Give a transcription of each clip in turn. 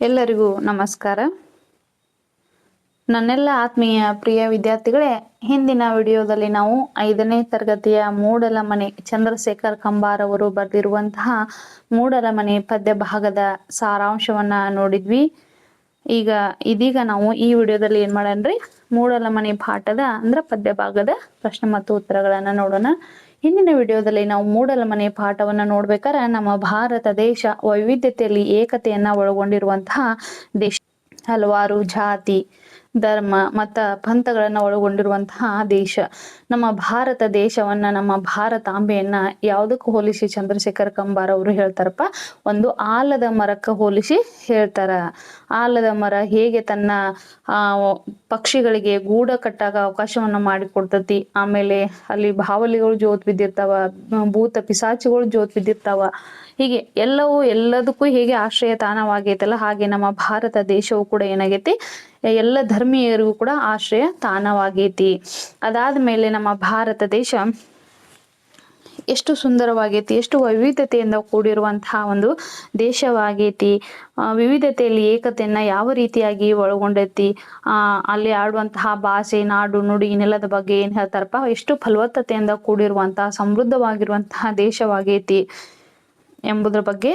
ಎಲ್ಲರಿಗೂ ನಮಸ್ಕಾರ. ನನ್ನೆಲ್ಲ ಆತ್ಮೀಯ ಪ್ರಿಯ ವಿದ್ಯಾರ್ಥಿಗಳೇ, ಹಿಂದಿನ ವಿಡಿಯೋದಲ್ಲಿ ನಾವು ಐದನೇ ತರಗತಿಯ ಮೂಡಲ ಮನೆ ಚಂದ್ರಶೇಖರ್ ಕಂಬಾರ್ ಅವರು ಬರೆದಿರುವಂತಹ ಮೂಡಲ ಮನೆ ಪದ್ಯ ಭಾಗದ ಸಾರಾಂಶವನ್ನ ನೋಡಿದ್ವಿ. ಈಗ ಇದೀಗ ನಾವು ಈ ವಿಡಿಯೋದಲ್ಲಿ ಏನ್ ಮಾಡೋಣ್ರಿ? ಮೂಡಲ ಮನೆ ಪಾಠದ ಅಂದ್ರೆ ಪದ್ಯ ಭಾಗದ ಪ್ರಶ್ನೆ ಮತ್ತು ಉತ್ತರಗಳನ್ನ ನೋಡೋಣ. ಹಿಂದಿನ ವಿಡಿಯೋದಲ್ಲಿ ನಾವು ಮೂಡಲ ಮನೆ ಪಾಠವನ್ನ ನೋಡ್ಬೇಕಾದ್ರೆ ನಮ್ಮ ಭಾರತ ದೇಶ ವೈವಿಧ್ಯತೆಯಲ್ಲಿ ಏಕತೆಯನ್ನ ಒಳಗೊಂಡಿರುವಂತಹ ದೇಶ. ಹಲವಾರು ಜಾತಿ ಧರ್ಮ ಮತ ಪಂಥಗಳನ್ನ ಒಳಗೊಂಡಿರುವಂತಹ ದೇಶ. ನಮ್ಮ ಭಾರತ ದೇಶವನ್ನ, ನಮ್ಮ ಭಾರತಾಂಬೆಯನ್ನ ಯಾವುದಕ್ಕೆ ಹೋಲಿಸಿ ಚಂದ್ರಶೇಖರ್ ಕಂಬಾರ ಅವರು ಹೇಳ್ತಾರಪ್ಪ. ಒಂದು ಆಲದ ಮರಕ್ಕೆ ಹೋಲಿಸಿ ಹೇಳ್ತಾರ. ಆಲದ ಮರ ಹೇಗೆ ತನ್ನ, ಆ, ಪಕ್ಷಿಗಳಿಗೆ ಗೂಡ ಕಟ್ಟಾಗ ಅವಕಾಶವನ್ನ ಮಾಡಿಕೊಡ್ತತಿ ಆಮೇಲೆ ಅಲ್ಲಿ ಬಾವಲಿಗಳು ಜೋತ್ ಬಿದ್ದಿರ್ತಾವ, ಭೂತ ಪಿಸಾಚಿಗಳು ಜೋತ್ ಬಿದ್ದಿರ್ತಾವ. ಹೀಗೆ ಎಲ್ಲವೂ ಎಲ್ಲದಕ್ಕೂ ಹೇಗೆ ಆಶ್ರಯ ತಾಣವಾಗೈತಲ್ಲ ಹಾಗೆ ನಮ್ಮ ಭಾರತ ದೇಶವು ಕೂಡ ಏನಾಗೈತಿ ಎಲ್ಲ ಧರ್ಮೀಯರಿಗೂ ಕೂಡ ಆಶ್ರಯ ತಾಣವಾಗೈತಿ. ಅದಾದ್ಮೇಲೆ ನಮ್ಮ ಭಾರತ ದೇಶ ಎಷ್ಟು ಸುಂದರವಾಗೈತಿ, ಎಷ್ಟು ವೈವಿಧ್ಯತೆಯಿಂದ ಕೂಡಿರುವಂತಹ ಒಂದು ದೇಶವಾಗೈತಿ. ವಿವಿಧತೆಯಲ್ಲಿ ಏಕತೆಯನ್ನ ಯಾವ ರೀತಿಯಾಗಿ ಒಳಗೊಂಡೈತಿ ಅಲ್ಲಿ ಆಡುವಂತಹ ಭಾಷೆ, ನಾಡು, ನುಡಿ, ನೆಲದ ಬಗ್ಗೆ ಏನ್ ಹೇಳ್ತಾರಪ್ಪ, ಎಷ್ಟು ಫಲವತ್ತತೆಯಿಂದ ಕೂಡಿರುವಂತಹ, ಸಮೃದ್ಧವಾಗಿರುವಂತಹ ದೇಶವಾಗೈತಿ. ಎಂಬುದರ ಬಗ್ಗೆ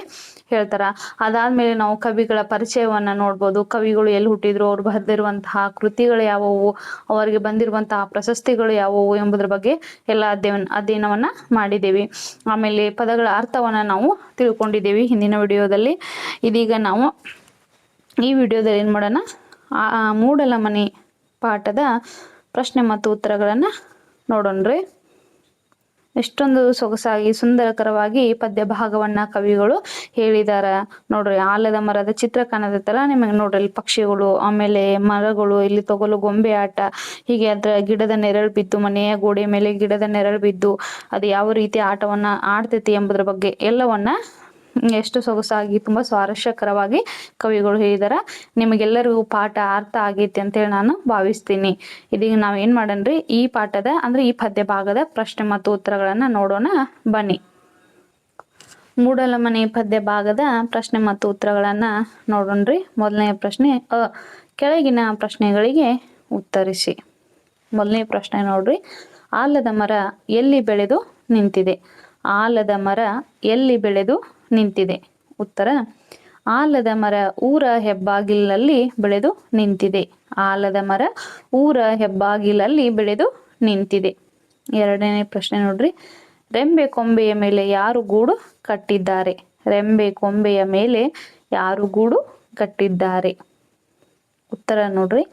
ಹೇಳ್ತಾರ. ಅದಾದ್ಮೇಲೆ ನಾವು ಕವಿಗಳ ಪರಿಚಯವನ್ನ ನೋಡ್ಬೋದು. ಕವಿಗಳು ಎಲ್ಲಿ ಹುಟ್ಟಿದ್ರು, ಅವ್ರು ಬರೆದಿರುವಂತಹ ಕೃತಿಗಳು ಯಾವುವು, ಅವರಿಗೆ ಬಂದಿರುವಂತಹ ಪ್ರಶಸ್ತಿಗಳು ಯಾವುವು ಎಂಬುದ್ರ ಬಗ್ಗೆ ಎಲ್ಲ ಅಧ್ಯಯನ, ಅಧ್ಯಯನವನ್ನ ಮಾಡಿದ್ದೇವೆ ಆಮೇಲೆ ಪದಗಳ ಅರ್ಥವನ್ನ ನಾವು ತಿಳ್ಕೊಂಡಿದ್ದೇವೆ ಹಿಂದಿನ ವಿಡಿಯೋದಲ್ಲಿ. ಇದೀಗ ನಾವು ಈ ವಿಡಿಯೋದಲ್ಲಿ ಏನ್ ಮಾಡೋಣ? ಆ ಮನೆ ಪಾಠದ ಪ್ರಶ್ನೆ ಮತ್ತು ಉತ್ತರಗಳನ್ನ ನೋಡೋಣ್ರಿ. ಎಷ್ಟೊಂದು ಸೊಗಸಾಗಿ, ಸುಂದರಕರವಾಗಿ ಪದ್ಯ ಭಾಗವನ್ನ ಕವಿಗಳು ಹೇಳಿದಾರ. ನೋಡ್ರಿ, ಆಲದ ಮರದ ಚಿತ್ರ ಕಾಣದತ್ತಲ್ಲ ನಿಮಗೆ ನೋಡ್ರಿ ಪಕ್ಷಿಗಳು, ಆಮೇಲೆ ಮರಗಳು, ಇಲ್ಲಿ ತಗೊಲು ಗೊಂಬೆ ಆಟ, ಹೀಗೆ ಅದ್ರ ಗಿಡದ ನೆರಳು ಬಿದ್ದು, ಮನೆಯ ಗೋಡೆ ಮೇಲೆ ಗಿಡದ ನೆರಳು ಬಿದ್ದು, ಅದು ಯಾವ ರೀತಿ ಆಟವನ್ನ ಆಡ್ತೈತಿ ಎಂಬುದ್ರ ಬಗ್ಗೆ ಎಲ್ಲವನ್ನ ಎಷ್ಟು ಸೊಗಸಾಗಿ, ತುಂಬಾ ಸ್ವಾರಸ್ಯಕರವಾಗಿ ಕವಿಗಳು ಹೇಳಿದಾರ. ನಿಮಗೆಲ್ಲರಿಗೂ ಪಾಠ ಅರ್ಥ ಆಗೈತಿ ಅಂತೇಳಿ ನಾನು ಭಾವಿಸ್ತೀನಿ. ಇದೀಗ ನಾವ್ ಏನ್ ಮಾಡನ್ರಿ? ಈ ಪಾಠದ, ಅಂದ್ರೆ ಈ ಪದ್ಯ ಭಾಗದ ಪ್ರಶ್ನೆ ಮತ್ತು ಉತ್ತರಗಳನ್ನ ನೋಡೋಣ. ಬನ್ನಿ. ಮೂಡಲಮನೆ ಪದ್ಯ ಭಾಗದ ಪ್ರಶ್ನೆ ಮತ್ತು ಉತ್ತರಗಳನ್ನ ನೋಡೋಣ್ರಿ. ಮೊದಲನೇ ಪ್ರಶ್ನೆ ಅ. ಕೆಳಗಿನ ಪ್ರಶ್ನೆಗಳಿಗೆ ಉತ್ತರಿಸಿ. ಮೊದಲನೇ ಪ್ರಶ್ನೆ ನೋಡ್ರಿ. ಆಲದ ಮರ ಎಲ್ಲಿ ಬೆಳೆದು ನಿಂತಿದೆ? ಆಲದ ಮರ ಎಲ್ಲಿ ಬೆಳೆದು ನಿಂತಿದೆ. ಉತ್ತರ, ಆಲದ ಮರ ಊರ ಹೆಬ್ಬಾಗಿಲಲ್ಲಿ ಬೆಳೆದು ನಿಂತಿದೆ. ಆಲದ ಮರ ಊರ ಹೆಬ್ಬಾಗಿಲಲ್ಲಿ ಬೆಳೆದು ನಿಂತಿದೆ. ಎರಡನೇ ಪ್ರಶ್ನೆ ನೋಡ್ರಿ. ರೆಂಬೆ ಕೊಂಬೆಯ ಮೇಲೆ ಯಾರು ಗೂಡು ಕಟ್ಟಿದ್ದಾರೆ? ರೆಂಬೆ ಕೊಂಬೆಯ ಮೇಲೆ ಯಾರು ಗೂಡು ಕಟ್ಟಿದ್ದಾರೆ? ಉತ್ತರ ನೋಡ್ರಿ.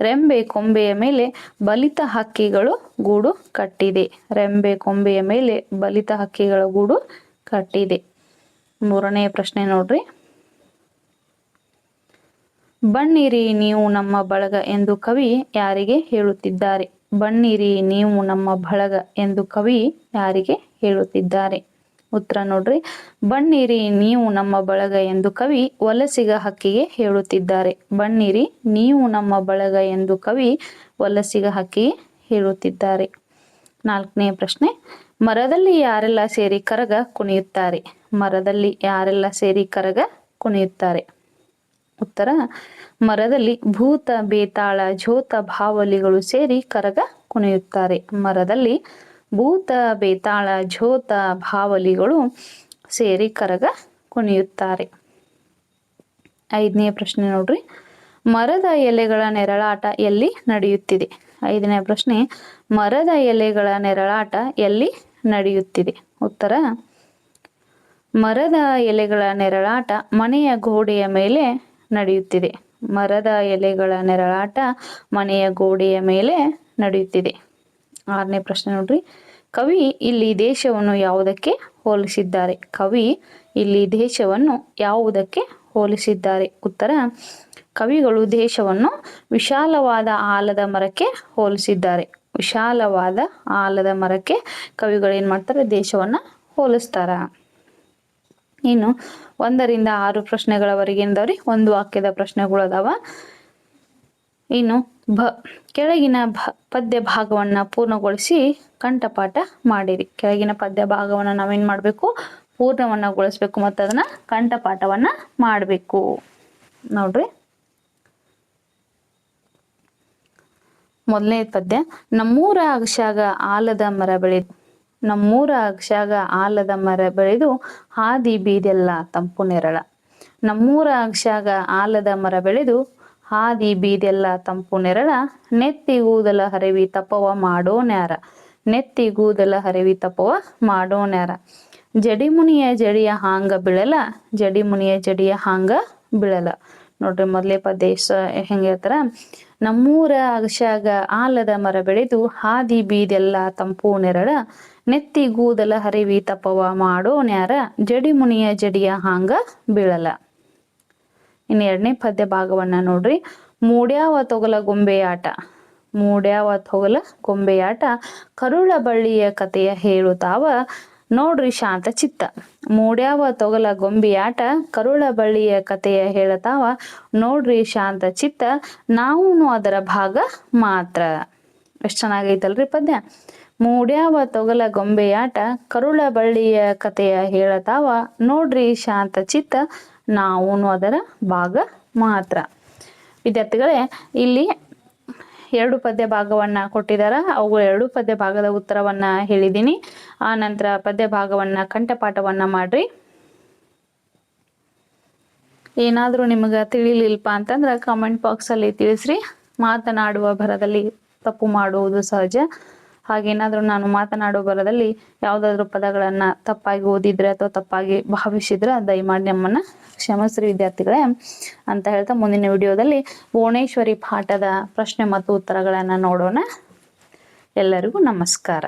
ರೆಂಬೆ ಕೊಂಬೆಯ ಮೇಲೆ ಬಲಿತ ಹಕ್ಕಿಗಳು ಗೂಡು ಕಟ್ಟಿದೆ. ರೆಂಬೆ ಕೊಂಬೆಯ ಮೇಲೆ ಬಲಿತ ಹಕ್ಕಿಗಳ ಗೂಡು ಕಟ್ಟಿದೆ. ಮೂರನೇ ಪ್ರಶ್ನೆ ನೋಡ್ರಿ. ಬನ್ನಿರಿ ನೀವು ನಮ್ಮ ಬಳಗ ಎಂದು ಕವಿ ಯಾರಿಗೆ ಹೇಳುತ್ತಿದ್ದಾರೆ? ಬನ್ನಿರಿ ನೀವು ನಮ್ಮ ಬಳಗ ಎಂದು ಕವಿ ಯಾರಿಗೆ ಹೇಳುತ್ತಿದ್ದಾರೆ? ಉತ್ತರ ನೋಡ್ರಿ. ಬನ್ನಿರಿ ನೀವು ನಮ್ಮ ಬಳಗ ಎಂದು ಕವಿ ವಲಸಿಗ ಹಕ್ಕಿಗೆ ಹೇಳುತ್ತಿದ್ದಾರೆ. ಬನ್ನಿರಿ ನೀವು ನಮ್ಮ ಬಳಗ ಎಂದು ಕವಿ ವಲಸಿಗ ಹಕ್ಕಿಗೆ ಹೇಳುತ್ತಿದ್ದಾರೆ. ನಾಲ್ಕನೇ ಪ್ರಶ್ನೆ. ಮರದಲ್ಲಿ ಯಾರೆಲ್ಲ ಸೇರಿ ಕರಗ ಕುಣಿಯುತ್ತಾರೆ? ಮರದಲ್ಲಿ ಯಾರೆಲ್ಲ ಸೇರಿ ಕರಗ ಕುಣಿಯುತ್ತಾರೆ? ಉತ್ತರ, ಮರದಲ್ಲಿ ಭೂತ, ಬೇತಾಳ ಝೋತ ಭಾವಲಿಗಳು ಸೇರಿ ಕರಗ ಕುಣಿಯುತ್ತಾರೆ. ಮರದಲ್ಲಿ ಭೂತ, ಬೇತಾಳ ಝೋತ ಭಾವಲಿಗಳು ಸೇರಿ ಕರಗ ಕುಣಿಯುತ್ತಾರೆ. ಐದನೇ ಪ್ರಶ್ನೆ ನೋಡ್ರಿ. ಮರದ ಎಲೆಗಳ ನೆರಳಾಟ ಎಲ್ಲಿ ನಡೆಯುತ್ತಿದೆ? ಐದನೇ ಪ್ರಶ್ನೆ, ಮರದ ಎಲೆಗಳ ನೆರಳಾಟ ಎಲ್ಲಿ ನಡೆಯುತ್ತಿದೆ. ಉತ್ತರ, ಮರದ ಎಲೆಗಳ ನೆರಳಾಟ ಮನೆಯ ಗೋಡೆಯ ಮೇಲೆ ನಡೆಯುತ್ತಿದೆ. ಮರದ ಎಲೆಗಳ ನೆರಳಾಟ ಮನೆಯ ಗೋಡೆಯ ಮೇಲೆ ನಡೆಯುತ್ತಿದೆ. ಆರನೇ ಪ್ರಶ್ನೆ ನೋಡ್ರಿ. ಕವಿ ಇಲ್ಲಿ ದೇಶವನ್ನು ಯಾವುದಕ್ಕೆ ಹೋಲಿಸಿದ್ದಾರೆ? ಕವಿ ಇಲ್ಲಿ ದೇಶವನ್ನು ಯಾವುದಕ್ಕೆ ಹೋಲಿಸಿದ್ದಾರೆ? ಉತ್ತರ, ಕವಿಗಳು ದೇಶವನ್ನು ವಿಶಾಲವಾದ ಆಲದ ಮರಕ್ಕೆ ಹೋಲಿಸಿದ್ದಾರೆ. ವಿಶಾಲವಾದ ಆಲದ ಮರಕ್ಕೆ ಕವಿಗಳು ಏನು ಮಾಡ್ತಾರೆ? ದೇಶವನ್ನು ಹೋಲಿಸ್ತಾರ. ಇನ್ನು ಒಂದರಿಂದ ಆರು ಪ್ರಶ್ನೆಗಳವರೆಗೆ ಏನದವ್ರಿ? ಒಂದು ವಾಕ್ಯದ ಪ್ರಶ್ನೆಗಳು ಅದಾವ ಇನ್ನು ಭ, ಕೆಳಗಿನ ಭ, ಪದ್ಯ ಭಾಗವನ್ನ ಪೂರ್ಣಗೊಳಿಸಿ ಕಂಠಪಾಠ ಮಾಡಿರಿ. ಕೆಳಗಿನ ಪದ್ಯ ಭಾಗವನ್ನ ನಾವೇನ್ ಮಾಡಬೇಕು? ಪೂರ್ಣವನ್ನಗೊಳಿಸ್ಬೇಕು ಮತ್ತು ಅದನ್ನ ಕಂಠಪಾಠವನ್ನ ಮಾಡಬೇಕು. ನೋಡ್ರಿ. ಮೊದಲನೇ ಪದ್ಯ, ನಮ್ಮೂರ ಅಗಶಾಗ ಆಲದ ಮರ ಬೆಳೆದು, ನಮ್ಮೂರ ಅಗಶಾಗ ಆಲದ ಮರ ಬೆಳೆದು ಹಾದಿ ಬೀದೆಲ್ಲ ತಂಪು ನೆರಳ. ನಮ್ಮೂರ ಅಗಶಾಗ ಆಲದ ಮರ ಬೆಳೆದು ಹಾದಿ ಬೀದೆಲ್ಲ ತಂಪು ನೆರಳ. ನೆತ್ತಿ ಹರಿವಿ ಹರವಿ ತಪವ ಮಾಡೋ ನ್ಯಾರ. ನೆತ್ತಿ ಗೂದಲ ಹರವಿ ತಪವ ಮಾಡೋ ನ್ಯಾರ. ಜಡಿಮುನಿಯ ಜಡಿಯ ಹಾಂಗ ಬಿಳಲ, ಜಡಿಮುನಿಯ ಜಡಿಯ ಹಾಂಗ ಬೀಳಲ. ನೋಡ್ರಿ ಮೊದಲೇ ಪದ್ಯ ಹೆಂಗ ಹೇಳ್ತಾರ? ನಮ್ಮೂರ ಅಗಶಾಗ ಆಲದ ಮರ ಬೆಳೆದು ಹಾದಿ ಬೀದೆಲ್ಲ ತಂಪು ನೆರಳ, ನೆತ್ತಿ ಗೂದಲ ಹರಿವಿ ತಪವ ಮಾಡೋ ನ್ಯಾರ ಜಡಿಮುನಿಯ ಜಡಿಯ ಹಾಂಗ ಬೀಳಲ. ಇನ್ನು ಎರಡನೇ ಪದ್ಯ ಭಾಗವನ್ನ ನೋಡ್ರಿ. ಮೂಡ್ಯಾವ ತೊಗಲ ಗೊಂಬೆಯಾಟ. ಮೂಡ್ಯಾವ ತೊಗಲ ಗೊಂಬೆಯಾಟ ಕರುಳ ಬಳ್ಳಿಯ ಕಥೆಯ ಹೇಳುತ್ತಾವ. ನೋಡ್ರಿ ಶಾಂತ ಚಿತ್ತ. ಮೂಡ್ಯಾವ ತೊಗಲ ಗೊಂಬೆಯಾಟ, ಕರುಳ ಬಳ್ಳಿಯ ಕಥೆಯ ಹೇಳತಾವ. ನೋಡ್ರಿ ಶಾಂತ ಚಿತ್ತ ನಾವು ಅದರ ಭಾಗ ಮಾತ್ರ. ಎಷ್ಟು ಚೆನ್ನಾಗೈತಲ್ರಿ ಪದ್ಯ. ಮೂಡ್ಯಾವ ತೊಗಲ ಗೊಂಬೆಯಾಟ, ಕರುಳ ಬಳ್ಳಿಯ ಕಥೆಯ ಹೇಳತಾವ. ನೋಡ್ರಿ ಶಾಂತ ಚಿತ್ತ ನಾವು ಅದರ ಭಾಗ ಮಾತ್ರ. ವಿದ್ಯಾರ್ಥಿಗಳೇ, ಇಲ್ಲಿ ಎರಡು ಪದ್ಯ ಭಾಗವನ್ನ ಕೊಟ್ಟಿದಾರ. ಅವು ಎರಡು ಪದ್ಯ ಭಾಗದ ಉತ್ತರವನ್ನ ಹೇಳಿದ್ದೀನಿ ಆ ನಂತರ ಪದ್ಯ ಭಾಗವನ್ನ ಕಂಠಪಾಠವನ್ನ ಮಾಡ್ರಿ. ಏನಾದರೂ ನಿಮಗೆ ತಿಳಿಲಿಲ್ಪ ಅಂತಂದ್ರೆ ಕಮೆಂಟ್ ಬಾಕ್ಸಲ್ಲಿ ತಿಳಿಸ್ರಿ. ಮಾತನಾಡುವ ಭರದಲ್ಲಿ ತಪ್ಪು ಮಾಡುವುದು ಸಹಜ. ಹಾಗೇನಾದರೂ ನಾನು ಮಾತನಾಡೋ ಬರದಲ್ಲಿ ಯಾವುದಾದ್ರೂ ಪದಗಳನ್ನು ತಪ್ಪಾಗಿ ಓದಿದ್ರೆ ಅಥವಾ ತಪ್ಪಾಗಿ ಭಾವಿಸಿದ್ರೆ ದಯಮಾಡಿ ನಮ್ಮನ್ನ ವಿದ್ಯಾರ್ಥಿಗಳೇ ಅಂತ ಹೇಳ್ತಾ ಮುಂದಿನ ವಿಡಿಯೋದಲ್ಲಿ ಭುವನೇಶ್ವರಿ ಪಾಠದ ಪ್ರಶ್ನೆ ಮತ್ತು ಉತ್ತರಗಳನ್ನು ನೋಡೋಣ. ಎಲ್ಲರಿಗೂ ನಮಸ್ಕಾರ.